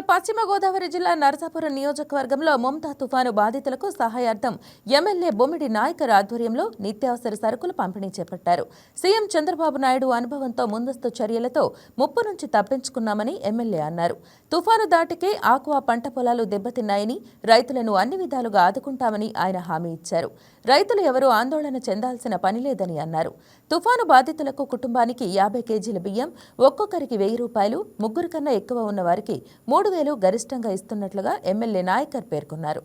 ఇక పశ్చిమ గోదావరి జిల్లా నరసాపురం నియోజకవర్గంలో మమతా తుఫాను బాధితులకు సహాయార్థం ఎమ్మెల్యే బొమ్మిడి నాయకర్ ఆధ్వర్యంలో నిత్యావసర సరుకులు పంపిణీ చేపట్టారు. సీఎం చంద్రబాబు నాయుడు అనుభవంతో ముందస్తు చర్యలతో ముప్పు నుంచి తప్పించుకున్నామని ఎమ్మెల్యే అన్నారు. తుఫాను దాటికే ఆకువా పంట పొలాలు దెబ్బతిన్నాయని రైతులను అన్ని విధాలుగా ఆదుకుంటామని ఆయన హామీ ఇచ్చారు. రైతులు ఎవరూ ఆందోళన చెందాల్సిన పని లేదని అన్నారు. తుఫాను బాధితులకు కుటుంబానికి యాభై కేజీల బియ్యం ఒక్కొక్కరికి వెయ్యి రూపాయలు ముగ్గురు కన్నా ఎక్కువ ఉన్న వారికి మూడు వేలు గరిష్టంగా ఇస్తున్నట్లుగా ఎమ్మెల్యే నాయకర్ పేర్కొన్నారు.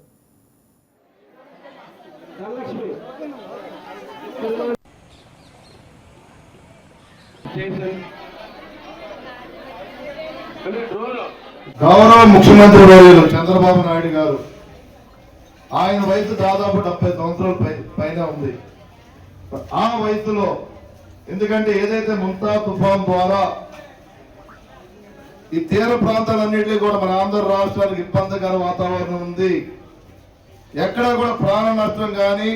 గౌరవ ముఖ్యమంత్రి వర్యులు చంద్రబాబు నాయుడు గారు ఆయన వయసు దాదాపు డెబ్బై సంవత్సరాల పైన ఉంది. ఆ వయసులో ఎందుకంటే ఏదైతే ముంతా తుఫాన్ ద్వారా ఈ తీర ప్రాంతాలన్నింటినీ కూడా మన ఆంధ్ర రాష్ట్రానికి ఇబ్బందికర వాతావరణం ఉంది. ఎక్కడ కూడా ప్రాణ నష్టం కానీ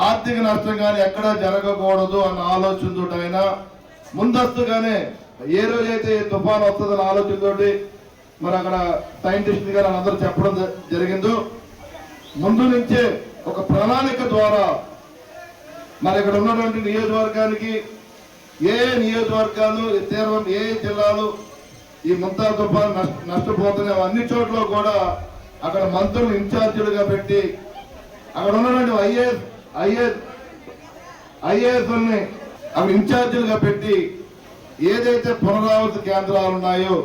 ఆర్థిక నష్టం కానీ ఎక్కడా జరగకూడదు అన్న ఆలోచనతో ఆయన ముందస్తుగానే ఏ రోజైతే తుఫాన్ వస్తుందన్న ఆలోచనతోటి మరి అక్కడ సైంటిస్ట్ గారు అందరూ చెప్పడం జ- జరిగిందో ముందు నుంచే ఒక ప్రణాళిక ద్వారా మరి ఇక్కడ ఉన్నటువంటి నియోజకవర్గానికి ఏ నియోజకవర్గాలు ఈ ఏ జిల్లాలు ఈ ముంతా తుఫాన్ నష్ట నష్టపోతున్నాయి అన్ని చోట్ల కూడా అక్కడ మంత్రులు ఇన్ఛార్జీలుగా పెట్టి అక్కడ ఉన్నటువంటి ఐఏఎస్ ఐఏఎస్ ఐఏఎస్ అవి ఇన్ఛార్జీలుగా పెట్టి ఏదైతే పునరావాస కేంద్రాలు ఉన్నాయో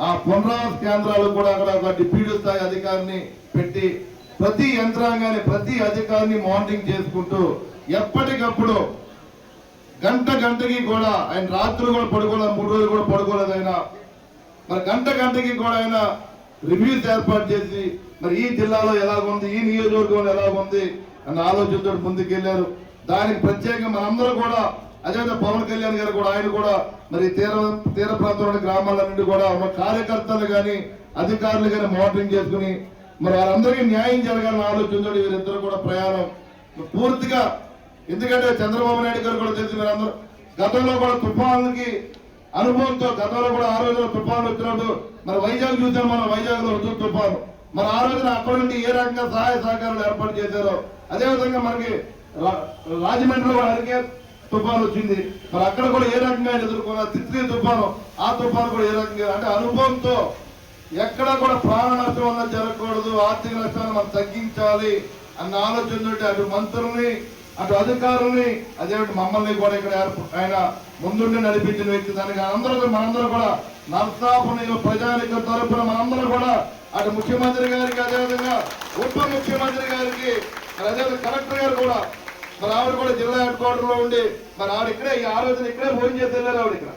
ఆ పునరావాస కేంద్రాలు కూడా అక్కడ ఒక డిప్యూటీ స్థాయి అధికారిని పెట్టి ప్రతి యంత్రాంగాన్ని ప్రతి అధికారిని మానిటరింగ్ చేసుకుంటూ ఎప్పటికప్పుడు గంట గంటకి కూడా ఆయన రాత్రులు కూడా పడుకోలేదు మూడు రోజులు కూడా పడుకోలేదు ఆయన మరి గంట గంటకి కూడా ఆయన రివ్యూస్ ఏర్పాటు చేసి మరి ఈ జిల్లాలో ఎలాగుంది ఈ నియోజకవర్గంలో ఎలాగుంది అన్న ఆలోచనతో ముందుకెళ్ళారు. దానికి ప్రత్యేకంగా మనందరూ కూడా అదేవిధంగా పవన్ కళ్యాణ్ గారు కూడా ఆయన కూడా మరి తీర తీర ప్రాంతంలోని గ్రామాల నుండి కూడా మన కార్యకర్తలు కానీ అధికారులు కానీ మోటరింగ్ చేసుకుని మరి వారందరికీ న్యాయం జరగాలని ఆలోచనతో వీరిద్దరు కూడా ప్రయాణం పూర్తిగా. ఎందుకంటే చంద్రబాబు నాయుడు గారు కూడా తెలిసి మీరందరూ గతంలో కూడా తుఫాన్కి అనుభవంతో గతంలో కూడా ఆ రోజున తుఫాను వచ్చినప్పుడు మరి వైజాగ్ చూసాం మనం వైజాగ్లో వచ్చిన తుఫాను. మరి ఆ రోజున అక్కడ నుండి ఏ రకంగా సహాయ సహకారాలు ఏర్పాటు చేశారో అదే విధంగా మనకి రా- రాజమండ్రిలో కూడా అరికే తుఫాన్ వచ్చింది. మరి అక్కడ కూడా ఏ రకంగా ఆయన ఎదుర్కొన్నారు? తుఫాను. ఆ తుఫాను కూడా ఏ రకంగా? అంటే అనుభవంతో ఎక్కడ కూడా ప్రాణ నష్టం అన్నది జరగకూడదు ఆర్థిక నష్టాన్ని మనం తగ్గించాలి అన్న ఆలోచనతో అటు మంత్రుల్ని అటు అధికారుల్ని అదే మమ్మల్ని కూడా ఇక్కడ ఆయన ముందుండి నడిపించిన వ్యక్తి దానికి అందరూ మనందరూ కూడా నర్సాపుని ప్రజానికి తరపున మనందరూ కూడా అటు ముఖ్యమంత్రి గారికి అదేవిధంగా ఉప ముఖ్యమంత్రి గారికి అదేవిధంగా కలెక్టర్ గారు కూడా మరి ఆవిడ కూడా జిల్లా హెడ్ క్వార్టర్లో ఉండి మరి ఆవిడ ఇక్కడే ఈ ఆ రోజున ఇక్కడే భోజనం చేసి వెళ్ళారు ఆవిడ ఇక్కడ.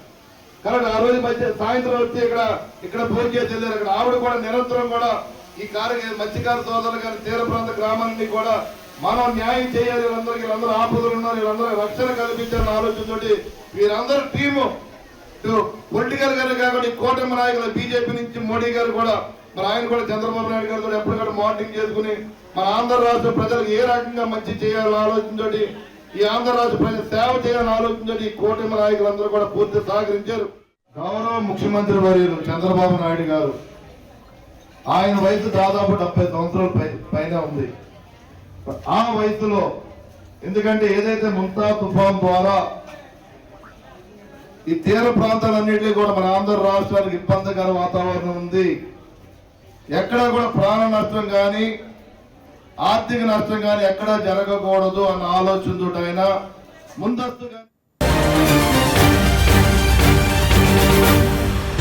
కాబట్టి ఆ రోజు మధ్య సాయంత్రం వచ్చి ఇక్కడ ఇక్కడ భోజనం చేసి వెళ్ళారు. ఇక్కడ ఆవిడ కూడా నిరంతరం కూడా ఈ కార్య మత్స్యకార సోదరులు కానీ తీర ప్రాంత గ్రామాలన్నీ కూడా మనం న్యాయం చేయాలి వీళ్ళందరికీ వీళ్ళందరూ ఆపదలు ఉన్నారు వీళ్ళందరూ రక్షణ కల్పించాలని ఆలోచనతోటి వీరందరూ టీము పొలిటికల్ గారు కాకుండా కూటమి నాయకులు బీజేపీ నుంచి మోడీ గారు కూడా మరి ఆయన కూడా చంద్రబాబు నాయుడు గారితో ఎప్పటికప్పుడు మార్నింగ్ చేసుకుని మన ఆంధ్ర రాష్ట్ర ప్రజలకు ఏ రకంగా మంచి చేయాలని ఆలోచనతోటి ఈ ఆంధ్ర రాష్ట్ర ప్రజలు సేవ చేయాలని ఆలోచనతోటి ఈ కూటమి నాయకులందరూ కూడా పూర్తి సహకరించారు. గౌరవ ముఖ్యమంత్రి వర్యులు చంద్రబాబు నాయుడు గారు ఆయన వయసు దాదాపు డెబ్బై సంవత్సరాల పై పైన ఉంది. ఆ వయసులో ఎందుకంటే ఏదైతే ముంతా తుఫాన్ ద్వారా ఈ తీర ప్రాంతాలన్నింటినీ కూడా మన ఆంధ్ర రాష్ట్రానికి ఇబ్బందికర వాతావరణం ఉంది ఎక్కడ కూడా ప్రాణ నష్టం కానీ ఆర్థిక నష్టం కానీ ఎక్కడా జరగకూడదు అన్న ఆలోచనతో ఆయన ముందస్తుగా